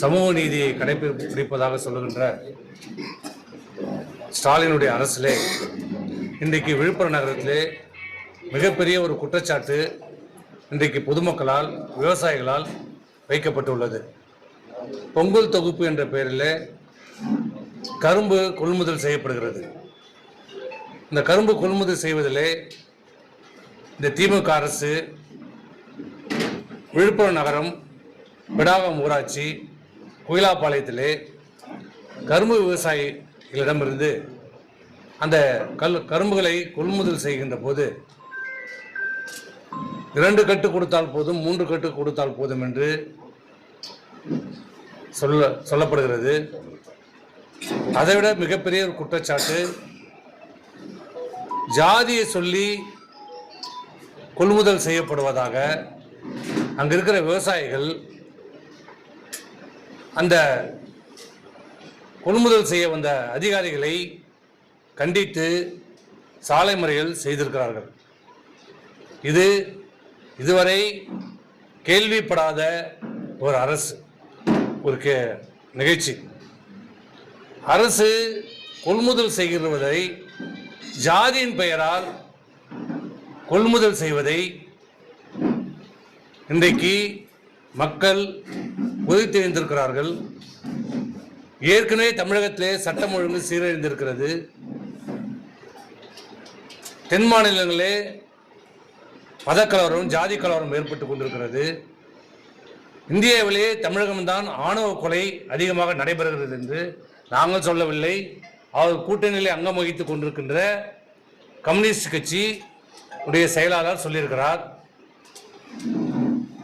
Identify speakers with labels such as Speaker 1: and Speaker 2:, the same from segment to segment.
Speaker 1: சமூக நீதியை கடைபிடிப்பதாக சொல்லுகின்ற ஸ்டாலினுடைய அரசிலே இன்றைக்கு விழுப்புரம் நகரத்திலே மிகப்பெரிய ஒரு குற்றச்சாட்டு இன்றைக்கு பொதுமக்களால் விவசாயிகளால் வைக்கப்பட்டுள்ளது. பொங்கல் தொகுப்பு என்ற பெயரில் கரும்பு கொள்முதல் செய்யப்படுகிறது. இந்த கரும்பு கொள்முதல் செய்வதிலே இந்த திமுக அரசு விழுப்புரம் நகரம் விடாகம் ஊராட்சி குயிலாப்பாளையத்திலே கரும்பு விவசாயிகளிடமிருந்து அந்த கல் கரும்புகளை கொள்முதல் செய்கின்ற போது இரண்டு கட்டு கொடுத்தால் போதும் மூன்று கட்டு கொடுத்தால் போதும் என்று சொல்ல சொல்லப்படுகிறது. அதைவிட மிகப்பெரிய ஒரு குற்றச்சாட்டு ஜாதியை சொல்லி கொள்முதல் செய்யப்படுவதாக அங்கே இருக்கிற விவசாயிகள் அந்த கொள்முதல் செய்ய வந்த அதிகாரிகளை கண்டித்து சாலை மறியல் செய்திருக்கிறார்கள். இது இதுவரை கேள்விப்படாத ஒரு அரசு ஒரு கே நிகழ்ச்சி. அரசு கொள்முதல் செய்கிறதை ஜாதியின் பெயரால் கொள்முதல் செய்வதை இன்றைக்கு மக்கள் உதித்தெழுந்திருக்கிறார்கள் ஏற்கனவே தமிழகத்திலே சட்டம் ஒழுங்கு சீரழிந்திருக்கிறது. தென் மாநிலங்களே மதக்கலவரம் ஜாதி கலவரம் ஏற்பட்டு கொண்டிருக்கிறது. இந்தியாவிலேயே தமிழகம்தான் ஆணவ கொலை அதிகமாக நடைபெறுகிறது என்று நாங்கள் சொல்லவில்லை. அவர் கூட்டணியிலே அங்கம் வகித்துக் கொண்டிருக்கின்ற கம்யூனிஸ்ட் கட்சி உடைய செயலாளர் சொல்லியிருக்கிறார்.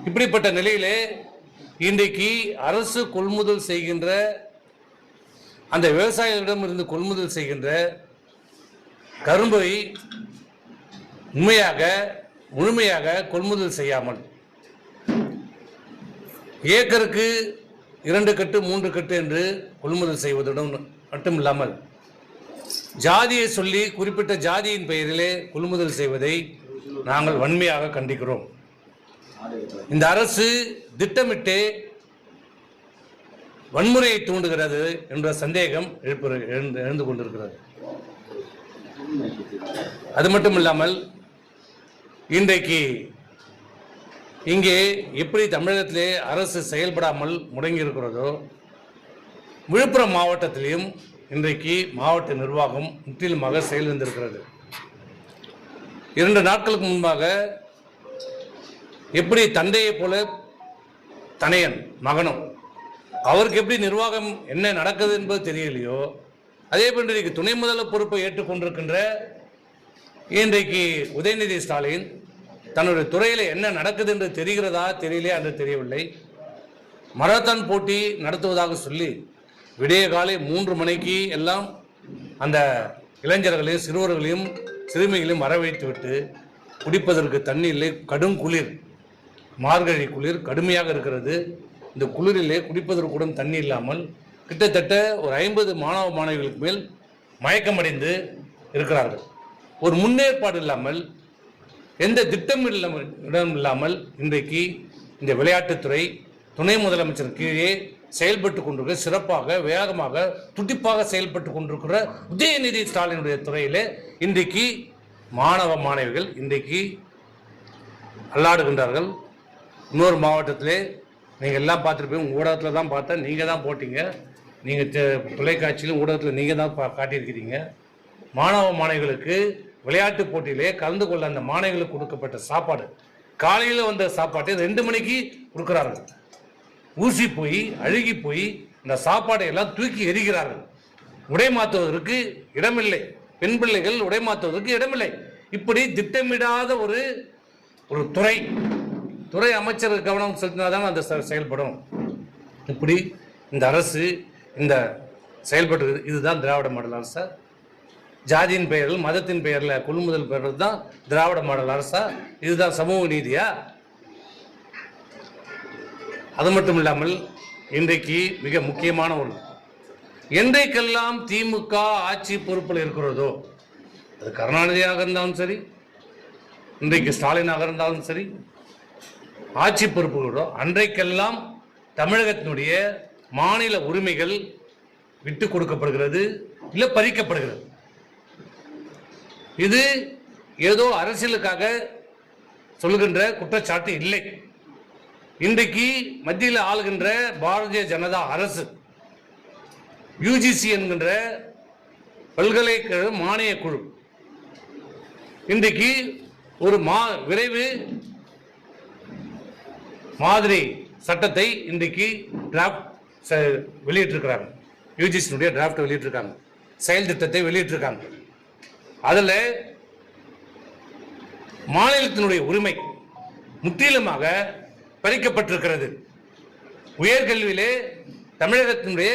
Speaker 1: இப்படிப்பட்ட நிலையிலே இன்றைக்கு அரசு கொள்முதல் செய்கின்ற அந்த விவசாயிகளிடம் இருந்து கொள்முதல் செய்கின்ற கரும்பை உண்மையாக முழுமையாக கொள்முதல் செய்யாமல் ஏக்கருக்கு இரண்டு கட்டு மூன்று கட்டு என்று கொள்முதல் செய்வதுடன் மட்டுமில்லாமல் ஜாதியை சொல்லி குறிப்பிட்ட ஜாதியின் பெயரிலே கொள்முதல் செய்வதை நாங்கள் வன்மையாக கண்டிக்கிறோம். இந்த அரசு திட்டமிட்டே வன்முறையை தூண்டுகிறது என்ற சந்தேகம் எழுந்து எழுந்து கொண்டிருக்கிறது. அது மட்டும் இல்லாமல் இன்றைக்கு இங்கே எப்படி தமிழகத்திலே அரசு செயல்படாமல் முடங்கி இருக்கிறதோ விழுப்புரம் மாவட்டத்திலையும் இன்றைக்கு மாவட்ட நிர்வாகம் முற்றிலுமாக செயலிழந்திருக்கிறது இரண்டு நாட்களுக்கு முன்பாக எப்படி தந்தையைப் போல தனையன் மகனும். அவருக்கு எப்படி நிர்வாகம் என்ன நடக்குது என்பது தெரியலையோ அதே போன்று இன்றைக்கு துணை முதல்வர் பொறுப்பை ஏற்றுக்கொண்டிருக்கின்ற இன்றைக்கு உதயநிதி ஸ்டாலின் தன்னுடைய துறையில் என்ன நடக்குது என்று தெரிகிறதா தெரியலையா என்று தெரியவில்லை. மராத்தான் போட்டி நடத்துவதாக சொல்லி விடிய காலை மூன்று மணிக்கு எல்லாம் அந்த இளைஞர்களையும் சிறுவர்களையும் சிறுமிகளையும் வரவழைத்து விட்டு குடிப்பதற்கு தண்ணி இல்லை கடும் குளிர். மார்கழி குளிர் கடுமையாக இருக்கிறது. இந்த குளிரிலே குடிப்பதற்குடன் தண்ணி இல்லாமல் கிட்டத்தட்ட ஒரு ஐம்பது மாணவ மாணவிகளுக்கு மேல் மயக்கமடைந்து இருக்கிறார்கள். ஒரு முன்னேற்பாடு இல்லாமல் எந்த திட்டம் இல்லாமல் இடம் இல்லாமல் இன்றைக்கு இந்த விளையாட்டுத்துறை துணை முதலமைச்சர் கீழே செயல்பட்டு கொண்டிருக்கிற சிறப்பாக வேகமாக துடிப்பாக செயல்பட்டு கொண்டிருக்கிற உதயநிதி ஸ்டாலினுடைய துறையிலே இன்றைக்கு மாணவ மாணவிகள் இன்றைக்கு அல்லாடுகின்றார்கள். இன்னொரு மாவட்டத்திலே நீங்கள் எல்லாம் பார்த்துருப்பீங்க. ஊடகத்தில் தான் பார்த்தா நீங்கள் தான் போட்டீங்க. நீங்கள் தொலைக்காட்சியிலும் ஊடகத்தில் நீங்கள் தான் பா காட்டியிருக்கிறீங்க. மாணவ மாணவிகளுக்கு விளையாட்டு போட்டியிலே கலந்து கொள்ள அந்த மாணவிகளுக்கு கொடுக்கப்பட்ட சாப்பாடு. காலையில் வந்த சாப்பாட்டை ரெண்டு மணிக்கு கொடுக்குறார்கள். ஊசி போய் அழுகி போய் இந்த சாப்பாடை எல்லாம் தூக்கி எரிகிறார்கள் உடை மாற்றுவதற்கு இடமில்லை. பெண் பிள்ளைகள் உடை மாற்றுவதற்கு இடமில்லை. இப்படி திட்டமிடாத ஒரு ஒரு துறை. துறை அமைச்சர் கவனம் செலுத்தினாதான் அந்த செயல்படும். இப்படி இந்த அரசு இந்த செயல்பட்டு இதுதான் திராவிட மாடல் அரசா? ஜாதியின் பெயரில் மதத்தின் பெயரில் கொள்முதல் பெறுறது தான் திராவிட மாடல் அரசா? இதுதான் சமூக நீதியா? அது மட்டும் இல்லாமல் இன்றைக்கு மிக முக்கியமான ஒன்று என்றைக்கெல்லாம் திமுக ஆட்சி பொறுப்பில் இருக்கிறதோ அது கருணாநிதியாக இருந்தாலும் சரி இன்றைக்கு ஸ்டாலினாக இருந்தாலும் சரி ஆட்சி பொறுப்புகளோ அன்றைக்கெல்லாம் தமிழகத்தினுடைய மாநில உரிமைகள் விட்டு கொடுக்கப்படுகிறது இல்லை பறிக்கப்படுகிறது. இது ஏதோ அரசியலுக்காக சொல்லுகின்ற குற்றச்சாட்டு இல்லை. இன்றைக்கு மத்தியில் ஆளுகின்ற பாரதிய ஜனதா அரசு யூஜிசி என்கின்ற பல்கலைக்கழக மானிய குழு இன்றைக்கு ஒரு மா விரைவு மாதிரி சட்டத்தை இன்றைக்கு டிராஃப்ட் வெளியிட்டிருக்கிறாங்க. யூஜிசியினுடைய டிராஃப்ட் வெளியிட்டிருக்காங்க. செயல் திட்டத்தை வெளியிட்டிருக்காங்க. அதில் மாநிலத்தினுடைய உரிமை முற்றிலுமாக பறிக்கப்பட்டிருக்கிறது. உயர்கல்வியிலே தமிழகத்தினுடைய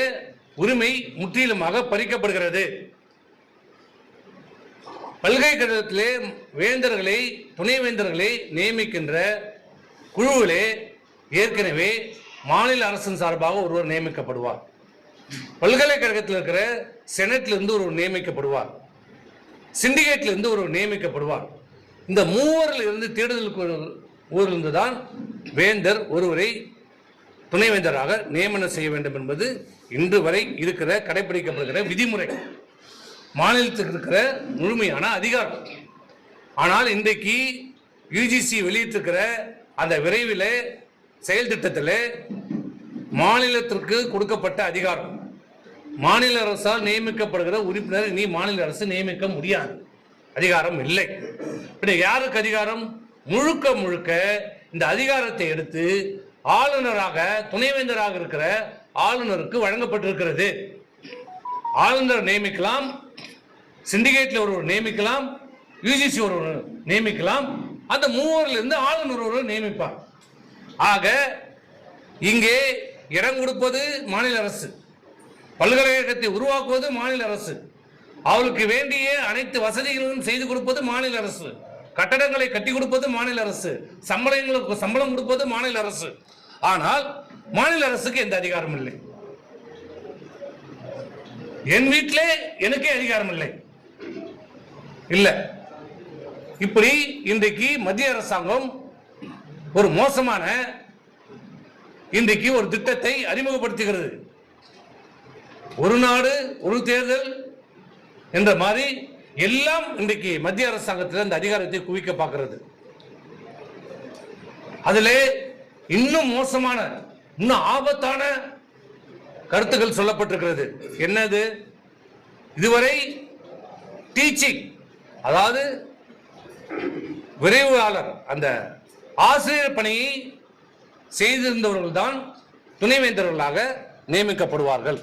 Speaker 1: உரிமை முற்றிலுமாக பறிக்கப்படுகிறது. பல்கலைக்கழகத்திலே வேந்தர்களை துணைவேந்தர்களை நியமிக்கின்ற குழுவிலே ஏற்கனவே மாநில அரசின் சார்பாக ஒருவர் நியமிக்கப்படுவார். பல்கலைக்கழகத்தில் இருக்கிற செனட்ல இருந்து ஒருவர் நியமிக்கப்படுவார். சிண்டிகேட்ல இருந்து ஒருவர் நியமிக்கப்படுவார். இந்த மூவரில் இருந்து தேடுதலுக்கு ஊரிலிருந்து தான் வேந்தர் ஒருவரை துணைவேந்தராக நியமனம் செய்ய வேண்டும் என்பது இன்று வரை இருக்கிற கடைபிடிக்கப்படுகிற விதிமுறை. மாநிலத்துக்கு இருக்கிற முழுமையான அதிகாரம். ஆனால் இன்றைக்கு யுஜிசி வெளியிட்டிருக்கிற அந்த விரைவில் செயல் திட்டத்தில் மாநிலத்திற்கு கொடுக்கப்பட்ட அதிகாரம். மாநில அரசால் நியமிக்கப்படுகிற உறுப்பினர் நீ மாநில அரசு நியமிக்க முடியாது. அதிகாரம் இல்லை. இப்படி யாருக்கு அதிகாரம்? முழுக்க முழுக்க இந்த அதிகாரத்தை எடுத்து ஆளுநராக துணைவேந்தராக இருக்கிற ஆளுநருக்கு வழங்கப்பட்டிருக்கிறது. ஆளுநர் நியமிக்கலாம் சிண்டிகேட்ல ஒருவர் நியமிக்கலாம் யுஜிசி ஒருவர் நியமிக்கலாம். அந்த மூவரிலிருந்து ஆளுநர் ஒருவர் நியமிப்பார். ஆக இங்கே இடம் கொடுப்பது மாநில அரசு. பல்கலைக்கழகத்தை உருவாக்குவது மாநில அரசு. அவளுக்கு வேண்டிய அனைத்து வசதிகளும் செய்து கொடுப்பது மாநில அரசு. கட்டடங்களை கட்டி கொடுப்பது மாநில அரசு. சம்பளங்களுக்கு சம்பளம் கொடுப்பது மாநில அரசு. ஆனால் மாநில அரசுக்கு எந்த அதிகாரம் இல்லை. என் வீட்டிலே எனக்கே அதிகாரம் இல்லை. இல்லை. இப்படி இன்றைக்கு மத்திய அரசாங்கம் ஒரு மோசமான இன்றைக்கு ஒரு திட்டத்தை அறிமுகப்படுத்துகிறது. ஒரு நாடு ஒரு தேர்தல் என்ற மாதிரி எல்லாம் இன்றைக்கு மத்திய அரசாங்கத்தில் அந்த அதிகாரத்தை குவிக்க பார்க்கிறது. அதில் இன்னும் மோசமான இன்னும் ஆபத்தான கருத்துக்கள் சொல்லப்பட்டிருக்கிறது. என்னது? இதுவரை டீச்சிங் அதாவது விரைவாளர் அந்த ஆசிரியர் பணியை செய்திருந்தவர்கள் தான் துணைவேந்தர்களாக நியமிக்கப்படுவார்கள்.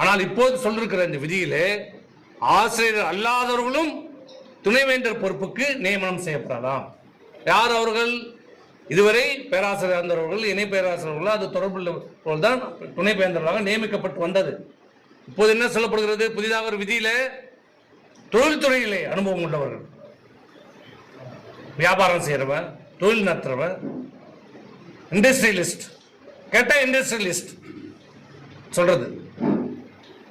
Speaker 1: ஆனால் இப்போது சொல்லிருக்கிற இந்த விதியிலே ஆசிரியர் அல்லாதவர்களும் துணைவேந்தர் பொறுப்புக்கு நியமனம் செய்யப்படலாம். யார் அவர்கள்? இதுவரை பேராசிரியர் இருந்தவர்கள் இணை பேராசிரியர்கள் அது தொடர்புள்ளவர்கள் தான் துணை பேந்தர்களாக நியமிக்கப்பட்டு வந்தது. இப்போது என்ன சொல்லப்படுகிறது? புதிதாக ஒரு விதியில தொழில்துறையிலே அனுபவம் உள்ளவர்கள். வியாபாரம் செய்கிறவன் தொழில் நடத்துறவன் இண்டஸ்ட்ரியலிஸ்ட் கேட்டா இண்டஸ்ட்ரியலிஸ்ட் சொல்றது.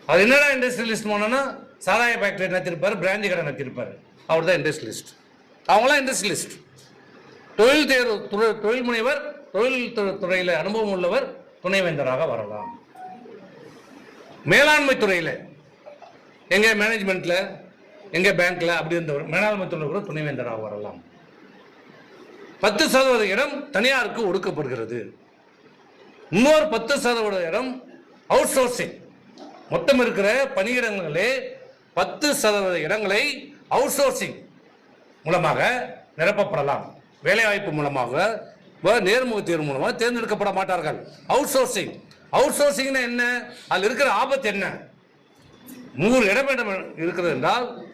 Speaker 1: அது என்னடா இண்டஸ்ட்ரியலிஸ்ட் போனோன்னா சாராய ஃபேக்டரி நடத்திருப்பார் பிராந்தி கடை நடத்திருப்பார். அவர் தான் இண்டஸ்ட்ரியலிஸ்ட் அவங்களாம் இண்டஸ்ட்ரியலிஸ்ட் தொழில் தேர்வு துறை- தொழில் முனைவர் தொழில் துறையில் அனுபவம் உள்ளவர் துணைவேந்தராக வரலாம். மேலாண்மை துறையில் எங்க மேனேஜ்மெண்ட்டில் எங்க பேங்க்ல அப்படி இருந்தவர் மேலாண்மை துறையில் கூட துணைவேந்தராக வரலாம். பத்து சதவீத இடம் தனியாருக்கு ஒடுக்கப்படுகிறது. இன்னொரு பத்து சதவீத இடம் அவுட் சோர்சிங் மொத்தம் இருக்கிற பணியிடங்களே பத்து சதவீத இடங்களை அவுட் சோர்சிங் மூலமாக நிரப்பப்படலாம். வேலைவாய்ப்பு மூலமாக வ- நேர்முக தேர்வு மூலமாக தேர்ந்தெடுக்கப்பட மாட்டார்கள். அவுட் சோர்சிங் அவுட் சோர்சிங்னா என்ன? அதில் இருக்கிற ஆபத்து என்ன? நூறு இடம் இடம் இருக்கிறது என்றால்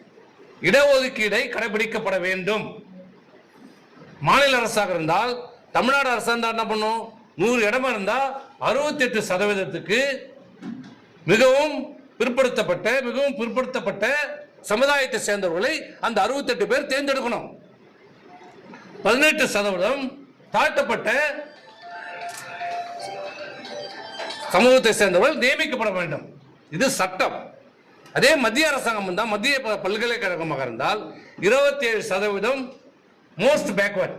Speaker 1: இடஒதுக்கீடை கடைபிடிக்கப்பட வேண்டும். மாநில அரசாக இருந்தால் தமிழ்நாடு அரசாங்கம் என்ன பண்ணும்? நூறு இடமா இருந்தால் அறுபத்தெட்டு சதவீதத்துக்கு மிகவும் பிற்படுத்தப்பட்ட மிகவும் பிற்படுத்தப்பட்ட சமுதாயத்தை சேர்ந்தவர்களை அந்த அறுபத்தெட்டு பேர் தேர்ந்தெடுக்கணும். பதினெட்டு சதவீதம் தாழ்த்தப்பட்ட சமூகத்தை சேர்ந்தவர்கள் நியமிக்கப்பட வேண்டும். இது சட்டம். அதே மத்திய அரசாங்கம் இருந்தால் மத்திய ப- பல்கலைக்கழகமாக இருந்தால் இருபத்தி ஏழு சதவீதம் மோஸ்ட் பேக்வர்ட்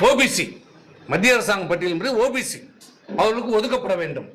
Speaker 1: ஓபிசி மத்திய அரசாங்கம் பட்டியலின்படி ஓபிசி அவர்களுக்கு ஒதுக்கப்பட வேண்டும்.